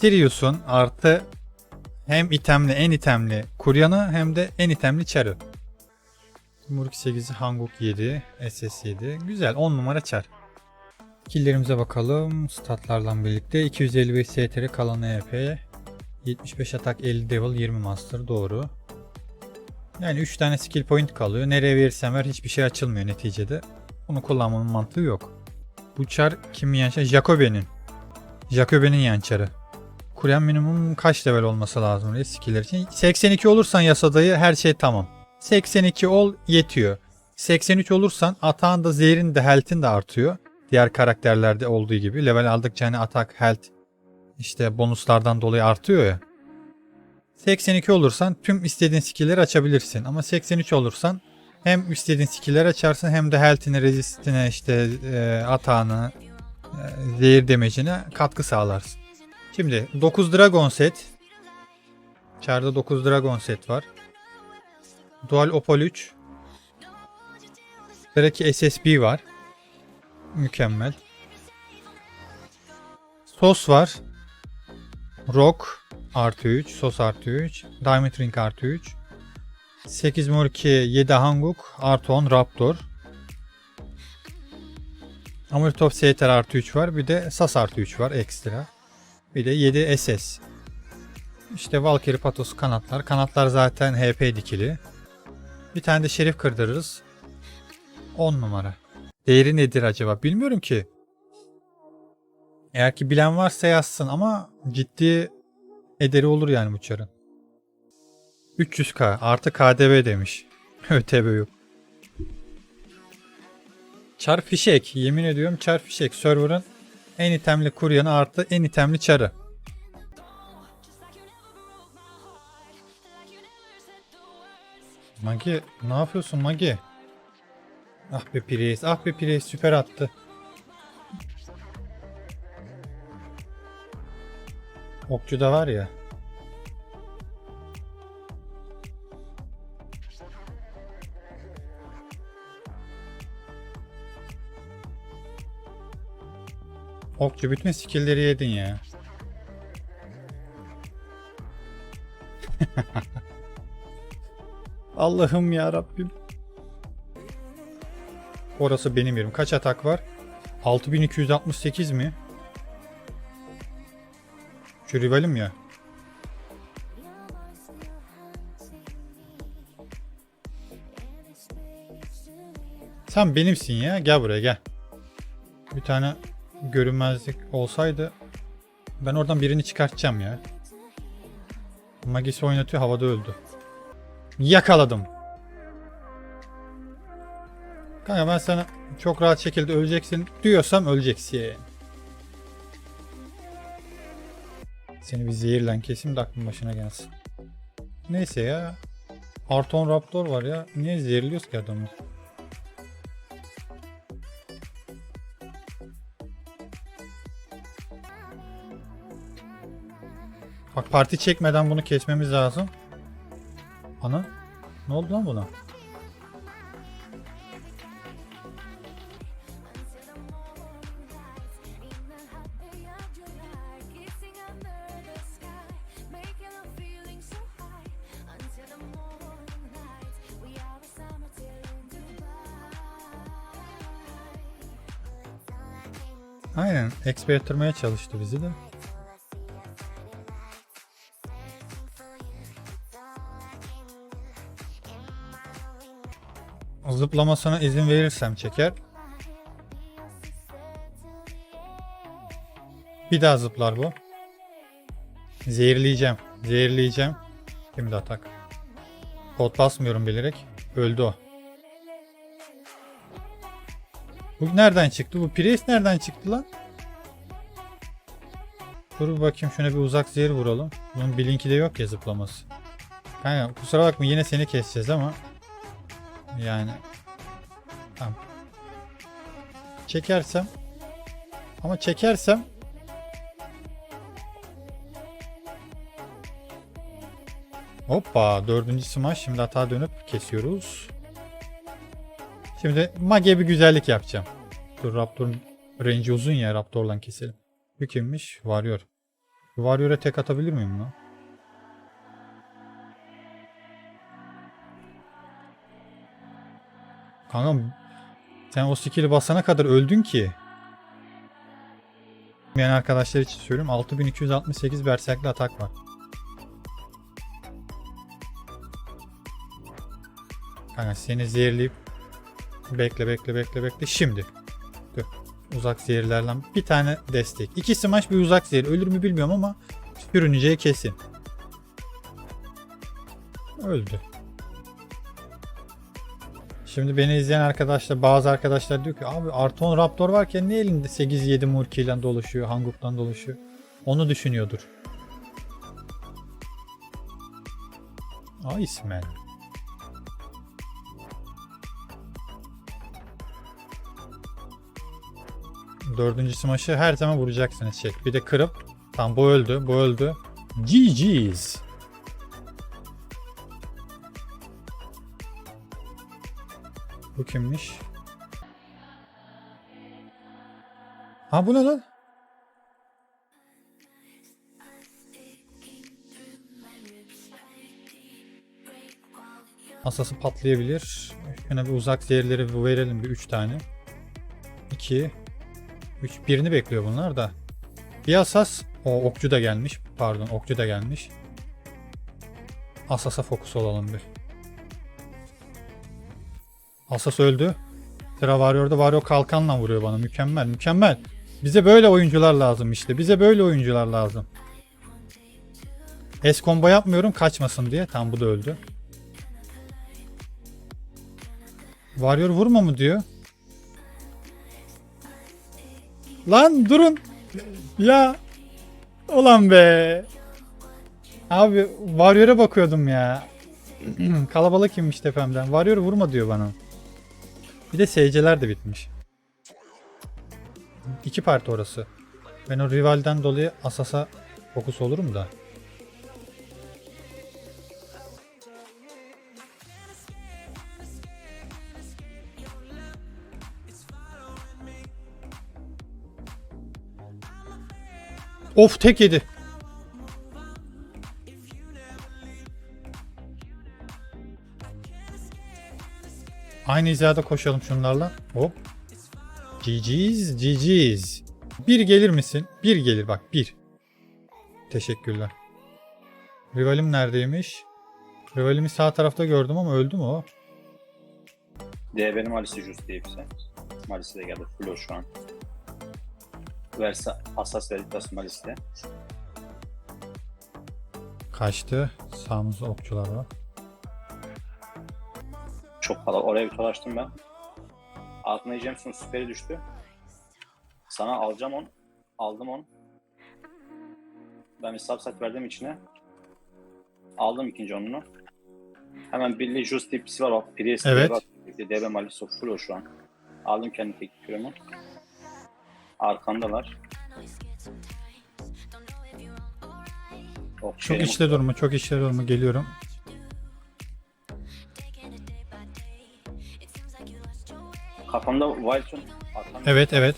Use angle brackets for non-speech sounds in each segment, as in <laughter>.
Sirius'un artı hem itemli en itemli Kuryan'ı hem de en itemli Char'ı. Murk 8'i Hanguk 7, SS 7. Güzel 10 numara Char. Killlerimize bakalım. Statlarla birlikte 255 STR kalan EP. 75 atak 50 devil 20 master doğru. Yani 3 tane skill point kalıyor. Nereye verirsem ver hiçbir şey açılmıyor neticede. Bunu kullanmanın mantığı yok. Bu çar kimin yançarı? Jacobe'nin. Jacobe'nin yançarı. Kuryan minimum kaç level olması lazım diye skiller için. 82 olursan yasadayı her şey tamam. 82 ol yetiyor. 83 olursan atağın da zehrin de health'in de artıyor. Diğer karakterlerde olduğu gibi. Level aldıkça hani atak, health işte bonuslardan dolayı artıyor ya. 82 olursan tüm istediğin skill'leri açabilirsin. Ama 83 olursan hem istediğin skill'leri açarsın hem de health'ine, resistine, işte e, atağını, e, zehir damage'ine katkı sağlarsın. Şimdi 9 Dragon set. Çarda 9 Dragon set var. Dual Opal 3. Belki SSB var. Mükemmel. Sos var. Rock artı 3. Sos artı 3. Diamond Ring artı 3. 8 Murki 7 Hanguk artı 10 Raptor. Amurtop STR artı 3 var. Bir de Sas artı 3 var ekstra. Bir de 7 SS. İşte Valkyrie Patos kanatlar. Kanatlar zaten HP dikili. Bir tane de şerif kırdırırız. 10 numara. Değeri nedir acaba? Bilmiyorum ki. Eğer ki bilen varsa yazsın ama ciddi ederi olur yani bu çarın. 300k artı KDV demiş. <laughs> ÖTV yok. Çar fişek. Yemin ediyorum çar fişek. Server'ın en itemli kuryanı artı en itemli çarı. Magi ne yapıyorsun Magi? Ah be Priest, ah be Priest süper attı. Okçu da var ya. Okçu bütün skill'leri yedin ya. <laughs> Allah'ım ya Rabbim. Orası benim yerim. Kaç atak var? 6268 mi? Şu rivalim ya. Sen benimsin ya. Gel buraya gel. Bir tane görünmezlik olsaydı ben oradan birini çıkartacağım ya. Magis oynatıyor havada öldü. Yakaladım. Kanka ben sana çok rahat şekilde öleceksin diyorsam öleceksin. Seni bir zehirlen kesim de aklın başına gelsin. Neyse ya. Arton Raptor var ya. Niye zehirliyoruz ki adamı? Bak parti çekmeden bunu kesmemiz lazım. Ana. Ne oldu lan buna? Aynen. Yatırmaya çalıştı bizi de. Zıplamasına izin verirsem çeker. Bir daha zıplar bu. Zehirleyeceğim. Zehirleyeceğim. Şimdi atak. Pot basmıyorum bilerek. Öldü o. Bu nereden çıktı? Bu Priest nereden çıktı lan? Dur bir bakayım şuna bir uzak zehir vuralım. Bunun bir linki de yok ya zıplaması. Kanka kusura bakma yine seni keseceğiz ama yani tamam. Çekersem ama çekersem Hoppa dördüncü smash şimdi hata dönüp kesiyoruz. Şimdi mage bir güzellik yapacağım. Dur Raptor'un range uzun ya Raptor'la keselim. Bu kimmiş? Varıyor. Warrior'a tek atabilir miyim lan? Kankam sen o skill'i basana kadar öldün ki. Yani arkadaşlar için söylüyorum 6268 berserkli atak var. Kanka seni zehirleyip bekle bekle bekle bekle şimdi. Dur. Uzak zehirlerle bir tane destek. İki smash bir uzak zehir. Ölür mü bilmiyorum ama sürüneceği kesin. Öldü. Şimdi beni izleyen arkadaşlar bazı arkadaşlar diyor ki abi Arton Raptor varken ne elinde 8-7 Murki ile dolaşıyor, Hanguk'tan dolaşıyor. Onu düşünüyordur. Iceman. Dördüncü smaşı her zaman vuracaksınız şey. Bir de kırıp tam bu öldü, bu öldü. GG's. Bu kimmiş? Ha bu ne lan? Asası patlayabilir. Şuna bir uzak zehirleri verelim bir 3 tane. 2 3 birini bekliyor bunlar da. Bir asas o okçu da gelmiş. Pardon okçu da gelmiş. Asasa fokus olalım bir. Asas öldü. Sıra Warrior'da Warrior kalkanla vuruyor bana. Mükemmel mükemmel. Bize böyle oyuncular lazım işte. Bize böyle oyuncular lazım. Es combo yapmıyorum kaçmasın diye. Tam bu da öldü. Warrior vurma mı diyor. Lan durun. Ya. Ulan be. Abi Warrior'a bakıyordum ya. <clears throat> Kalabalık inmiş tepemden. Warrior vurma diyor bana. Bir de seyirciler de bitmiş. İki parti orası. Ben o rivalden dolayı Asas'a fokus olurum da. Of tek yedi. Aynı hizada koşalım şunlarla. Hop. GG's, GG's. Bir gelir misin? Bir gelir bak bir. Teşekkürler. Rivalim neredeymiş? Rivalimi sağ tarafta gördüm ama öldü mü o? DB'nin Malisi Just diye bir şey. Malisi de geldi. Flo şu an. Versa Asas Veritas Malis'te. Kaçtı. Sağımızda okçular var. Çok kalabalık. Oraya bir dolaştım ben. Altına James'in süperi düştü. Sana alacağım on. Aldım on. Ben bir subset verdim içine. Aldım ikinci onunu. Hemen Billy Just diye birisi var. Bak Priest Evet. bak. DB Malisi Flo şu an. Aldım kendi tek kürümü. Arkandalar. Oh, Çok içte durma, çok içte durma. Geliyorum. Kafamda arkamda. Evet, evet.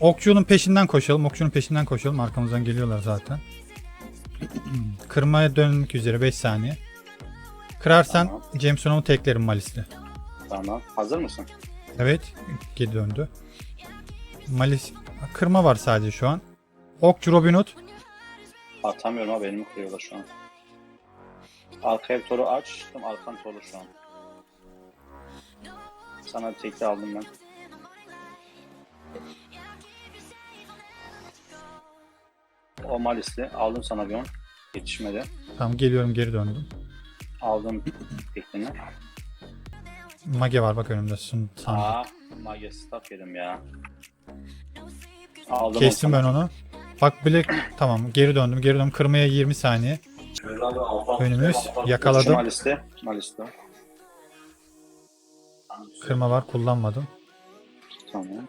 Okçunun peşinden koşalım. Okçunun peşinden koşalım. Arkamızdan geliyorlar zaten. <clears throat> Kırmaya dönmek üzere 5 saniye. Kırarsan Tamam. Jameson'u teklerim Malis'le. Tamam. Hazır mısın? Evet. Geri döndü. Malis. Kırma var sadece şu an. Okçu Robin Hood. Atamıyorum ama elimi kırıyorlar şu an. Arkaya toru açtım. Arkan toru şu an. Sana bir tekli aldım ben. O Malis'li. Aldım sana bir on. Yetişmedi. Tamam geliyorum geri döndüm. Aldım <clears throat> teklini. Mage var bak önümde. Sun. Aa, Mage staff yedim ya. Aldım Kestim ben onu. Bak Black tamam geri döndüm geri döndüm. Kırmaya 20 saniye. Önümüz yakaladım. Malis'li. Malis'li. Kırma var kullanmadım. Tamam.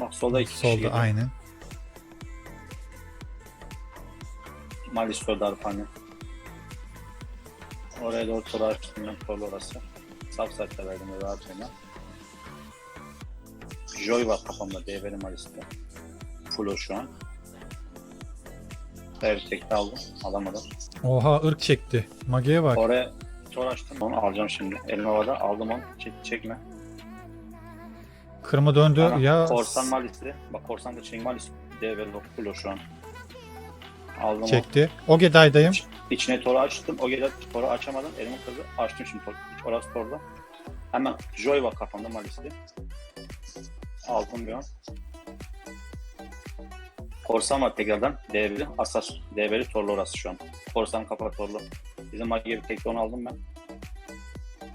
Bak solda iki kişi Solda yedi. aynen. Malisto Darphane. Oraya doğru tura açtım torlu orası. Subsite'de verdim öyle rahatına. Joy var kafamda DB'li Malis'te. Full şu an. Evet tekte aldım. Alamadım. Oha ırk çekti. Mage'ye bak. Oraya tor açtım. Onu alacağım şimdi. Elim havada aldım onu. Çek, çekme. Kırma döndü. Tamam. Ya Korsan malisi. Bak korsan da Çin malisi. Devre full şu an. Aldım çekti. Ogeday'dayım. o. İçine toru açtım. O gece toru açamadım. Elimin kızı açtım şimdi toru. Orası torda. Hemen Joy var kafamda malisi. Aldım bir an. Korsan var tekrardan. Devri. Asas. Devri torlu orası şu an. Korsan kafa torlu. Bizim magi bir onu aldım ben.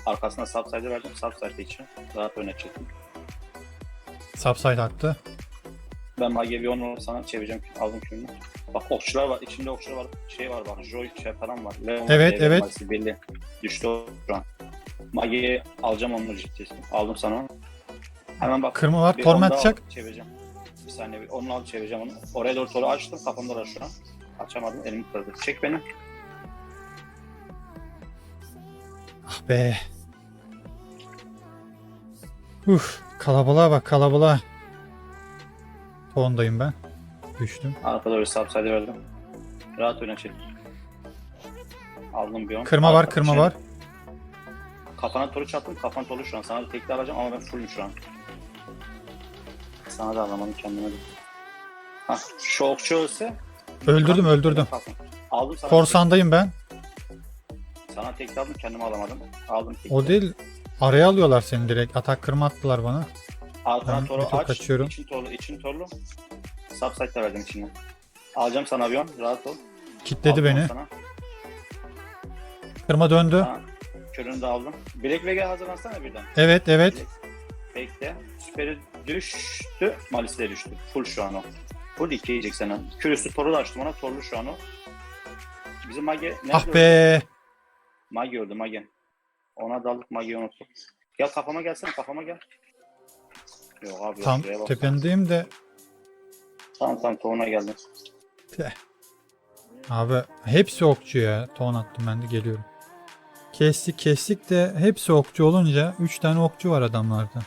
Arkasına subside verdim. Subside için. Rahat öne çektim. Subside attı. Ben Magevi onu sana çevireceğim. Aldım şimdi. Bak okçular var. içinde okçular var. Şey var bak. Joy şey falan var. Leon Evet, evet. Malisi belli. Düştü o şu an. Mage'yi alacağım onu ciddi. Aldım sana. Hemen bak. Kırma var. bir Torment alıp Çevireceğim. Bir saniye. Bir, onu alıp çevireceğim onu. Oraya doğru toru açtım. Kafamda da şu an. Açamadım. Elimi kırdı. Çek beni. Be. Uf, kalabalığa bak kalabalığa. Tondayım ben. Düştüm. Arkada doğru subside verdim. Rahat öne çek. Aldım bir on. Kırma var, Arka- kırma şey- var. Kafana toru çattım. Kafan toru şu an. Sana da tekli alacağım ama ben fullüm şu an. Sana da alamadım kendime de. Hah, şu okçu ölse. Öldürdüm, öldürdüm. Aldım sana. Korsandayım ben. Sana tekli aldım kendimi alamadım. Aldım tekli. O değil. Araya alıyorlar seni direkt. Atak kırma attılar bana. Altına Ben toru bir tur aç. kaçıyorum. İçin torlu, için torlu. Subside de verdim içine. Alacağım sana avion. Rahat ol. Kitledi Aldım beni. Sana. Kırma döndü. Sana. Körünü de aldım. Black Vega hazırlansana birden. Evet, evet. Bekle. Süperi düştü. Malisi de düştü. Full şu an o. Full 2 yiyecek sana. Kürüstü toru da açtım ona. Torlu şu an o. Bizim Mage nerede? Ah be. Mage öldü Mage. Ona daldık Mage'yi unuttuk. Gel kafama gelsene kafama gel. Yok abi Tam yok, şuraya bak. tependeyim de. Tamam tamam tohuna geldim. Abi hepsi okçu ya. Ton attım ben de geliyorum. Kestik kestik de hepsi okçu olunca 3 tane okçu var adamlarda.